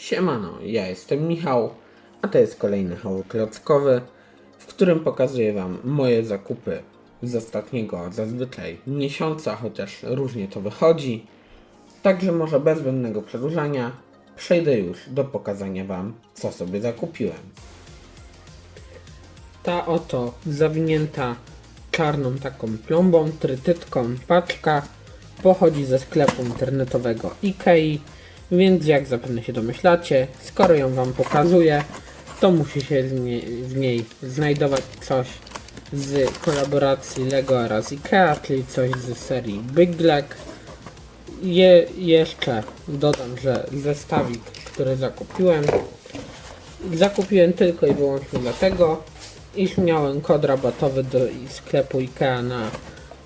Siemano, ja jestem Michał, a to jest kolejny haul klockowy, w którym pokazuję Wam moje zakupy z ostatniego zazwyczaj miesiąca, chociaż różnie to wychodzi. Także może bez zbędnego przedłużania przejdę już do pokazania Wam, co sobie zakupiłem. Ta oto zawinięta czarną taką plombą, trytytką paczka pochodzi ze sklepu internetowego Ikei, więc jak zapewne się domyślacie, skoro ją Wam pokazuję, to musi się z niej, w niej znajdować coś z kolaboracji Lego oraz Ikea, czyli coś z serii Big Black. Je, jeszcze dodam, że zestawik, który zakupiłem, zakupiłem tylko i wyłącznie dlatego, iż miałem kod rabatowy do sklepu IKEA na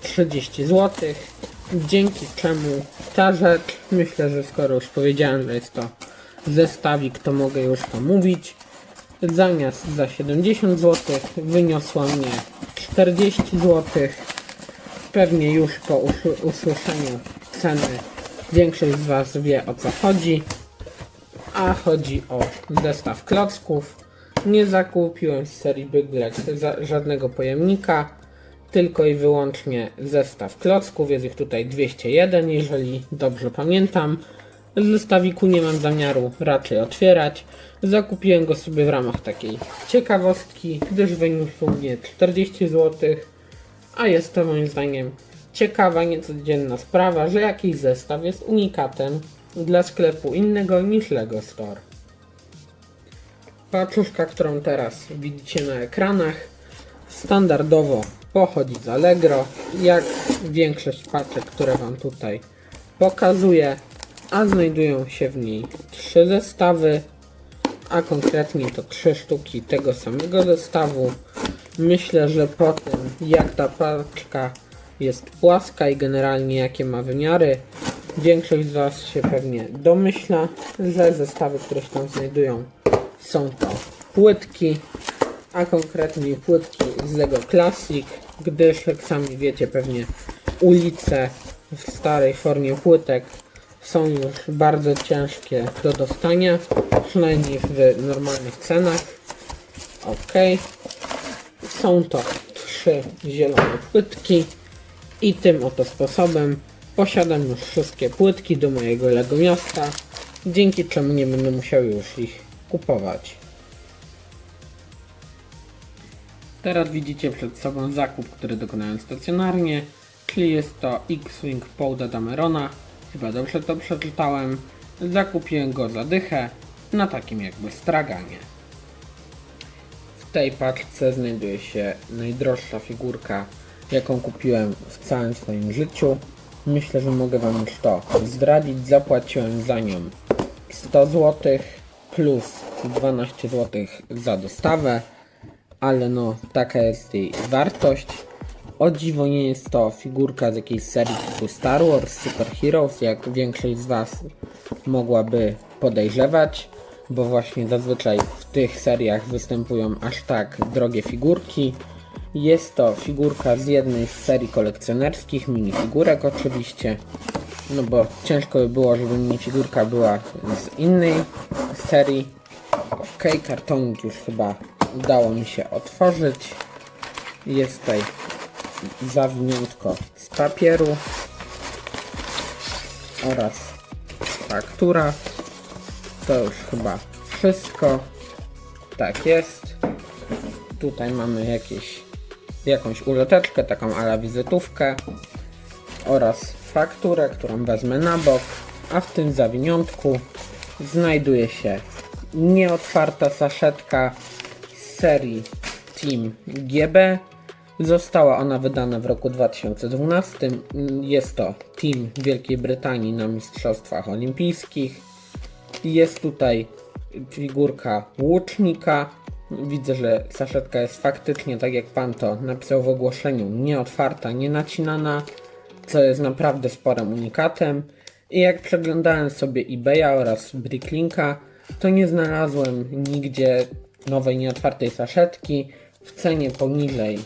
30 zł, dzięki czemu ta rzecz, myślę, że skoro już powiedziałem, że jest to zestawik, to mogę już to mówić, zamiast za 70 zł wyniosła mnie 40 zł, pewnie już po usły- usłyszeniu ceny większość z Was wie o co chodzi, a chodzi o zestaw klocków. Nie zakupiłem z serii Big Black żadnego pojemnika, tylko i wyłącznie zestaw klocków. Jest ich tutaj 201, jeżeli dobrze pamiętam. Zestawiku nie mam zamiaru raczej otwierać. Zakupiłem go sobie w ramach takiej ciekawostki, gdyż wyniósł mnie 40 zł. A jest to moim zdaniem ciekawa, niecodzienna sprawa, że jakiś zestaw jest unikatem dla sklepu innego niż Lego Store. Paczuszka, którą teraz widzicie na ekranach, standardowo pochodzi z Allegro, jak większość paczek, które Wam tutaj pokazuję, a znajdują się w niej trzy zestawy, a konkretnie to trzy sztuki tego samego zestawu. Myślę, że po tym jak ta paczka jest płaska i generalnie jakie ma wymiary, większość z Was się pewnie domyśla, że zestawy, które się tam znajdują są to płytki, a konkretnie płytki z Lego Classic, gdyż jak sami wiecie pewnie ulice w starej formie płytek są już bardzo ciężkie do dostania, przynajmniej w normalnych cenach. Ok. Są to trzy zielone płytki i tym oto sposobem posiadam już wszystkie płytki do mojego Lego miasta, dzięki czemu nie będę musiał już ich kupować. Teraz widzicie przed sobą zakup, który dokonałem stacjonarnie, czyli jest to X-Wing Pouda Damerona. Chyba dobrze to przeczytałem. Zakupiłem go za dychę na takim jakby straganie. W tej paczce znajduje się najdroższa figurka, jaką kupiłem w całym swoim życiu. Myślę, że mogę Wam już to zdradzić. Zapłaciłem za nią 100 zł plus 12 zł za dostawę, ale no taka jest jej wartość. O dziwo nie jest to figurka z jakiejś serii typu Star Wars, Super Heroes, jak większość z Was mogłaby podejrzewać, bo właśnie zazwyczaj w tych seriach występują aż tak drogie figurki. Jest to figurka z jednej z serii kolekcjonerskich, minifigurek oczywiście, no bo ciężko by było, żeby minifigurka była z innej serii. Ok, kartonik już chyba udało mi się otworzyć. Jest tutaj zawiniątko z papieru oraz faktura. To już chyba wszystko. Tak jest. Tutaj mamy jakieś, jakąś uloteczkę, taką ala wizytówkę oraz fakturę, którą wezmę na bok, a w tym zawiniątku znajduje się nieotwarta saszetka serii Team GB. Została ona wydana w roku 2012. Jest to Team Wielkiej Brytanii na Mistrzostwach Olimpijskich. Jest tutaj figurka łucznika. Widzę, że saszetka jest faktycznie, tak jak pan to napisał w ogłoszeniu, nieotwarta, nie nacinana, co jest naprawdę sporym unikatem. I jak przeglądałem sobie eBaya oraz Bricklinka, to nie znalazłem nigdzie nowej nieotwartej saszetki w cenie poniżej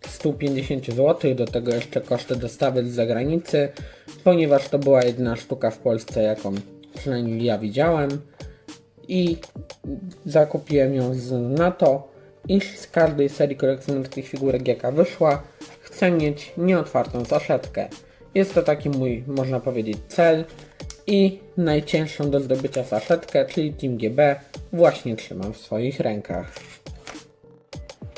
150 zł, do tego jeszcze koszty dostawy z zagranicy, ponieważ to była jedyna sztuka w Polsce, jaką przynajmniej ja widziałem. i zakupiłem ją z, na to, iż z każdej serii kolekcjonerskich figurek jaka wyszła, chcę mieć nieotwartą saszetkę. Jest to taki mój, można powiedzieć, cel i najcięższą do zdobycia saszetkę, czyli Team GB, właśnie trzymam w swoich rękach.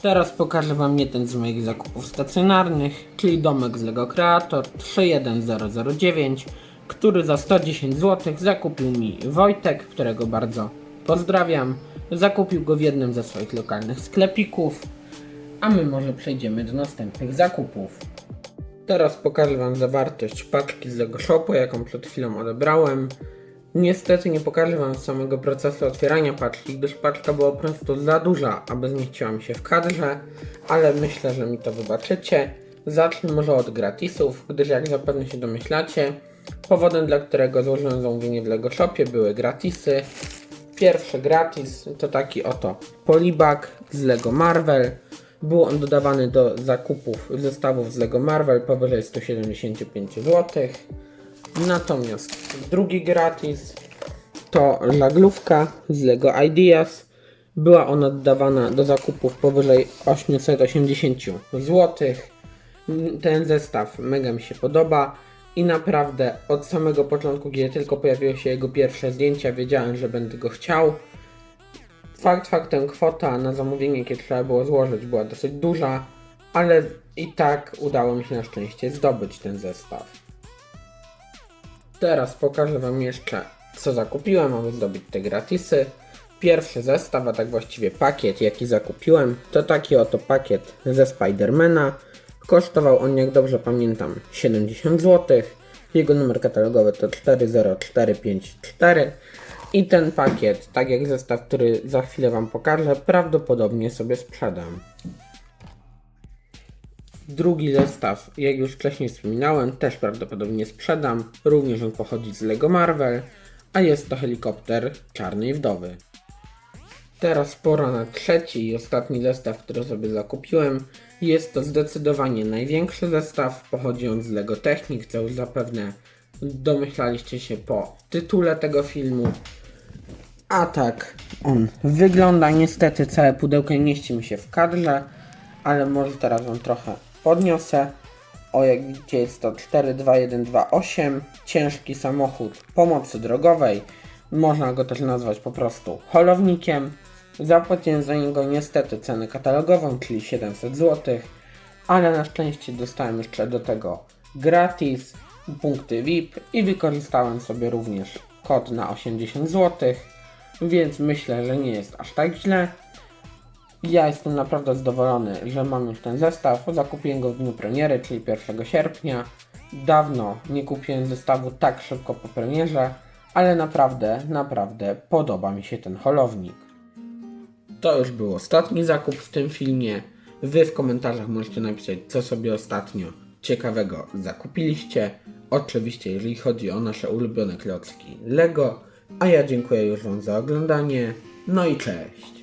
Teraz pokażę Wam jeden z moich zakupów stacjonarnych, czyli domek z Lego Creator 31009, który za 110 zł zakupił mi Wojtek, którego bardzo pozdrawiam. Zakupił go w jednym ze swoich lokalnych sklepików, a my może przejdziemy do następnych zakupów. Teraz pokażę Wam zawartość paczki z Lego Shopu, jaką przed chwilą odebrałem. Niestety nie pokażę Wam samego procesu otwierania paczki, gdyż paczka była po prostu za duża, aby zmieściła mi się w kadrze, ale myślę, że mi to wybaczycie. Zacznę może od gratisów, gdyż jak zapewne się domyślacie, powodem dla którego złożyłem zamówienie w Lego Shopie były gratisy. Pierwszy gratis to taki oto polibag z Lego Marvel. Był on dodawany do zakupów zestawów z Lego Marvel powyżej 175 zł. Natomiast drugi gratis to żaglówka z Lego Ideas. Była ona dodawana do zakupów powyżej 880 zł. Ten zestaw mega mi się podoba i naprawdę od samego początku, kiedy tylko pojawiły się jego pierwsze zdjęcia, wiedziałem, że będę go chciał. Fakt faktem kwota na zamówienie, jakie trzeba było złożyć, była dosyć duża, ale i tak udało mi się na szczęście zdobyć ten zestaw. Teraz pokażę Wam jeszcze, co zakupiłem, aby zdobyć te gratisy. Pierwszy zestaw, a tak właściwie pakiet, jaki zakupiłem, to taki oto pakiet ze Spidermana. Kosztował on, jak dobrze pamiętam, 70 zł. Jego numer katalogowy to 40454. I ten pakiet, tak jak zestaw, który za chwilę Wam pokażę, prawdopodobnie sobie sprzedam. Drugi zestaw, jak już wcześniej wspominałem, też prawdopodobnie sprzedam. Również on pochodzi z Lego Marvel, a jest to helikopter Czarnej Wdowy. Teraz pora na trzeci i ostatni zestaw, który sobie zakupiłem. Jest to zdecydowanie największy zestaw, pochodzi on z Lego Technic, co już zapewne domyślaliście się po tytule tego filmu. A tak on wygląda. Niestety całe pudełko nie mieści mi się w kadrze, ale może teraz wam trochę podniosę. O, jak widzicie, jest to 42128, ciężki samochód pomocy drogowej. Można go też nazwać po prostu holownikiem. Zapłaciłem za niego niestety cenę katalogową, czyli 700 zł, ale na szczęście dostałem jeszcze do tego gratis, punkty VIP i wykorzystałem sobie również kod na 80 zł, więc myślę, że nie jest aż tak źle. Ja jestem naprawdę zadowolony, że mam już ten zestaw. Zakupiłem go w dniu premiery, czyli 1 sierpnia. Dawno nie kupiłem zestawu tak szybko po premierze, ale naprawdę, naprawdę podoba mi się ten holownik. To już był ostatni zakup w tym filmie. Wy w komentarzach możecie napisać, co sobie ostatnio ciekawego zakupiliście. Oczywiście, jeżeli chodzi o nasze ulubione klocki Lego. A ja dziękuję już Wam za oglądanie. No i cześć!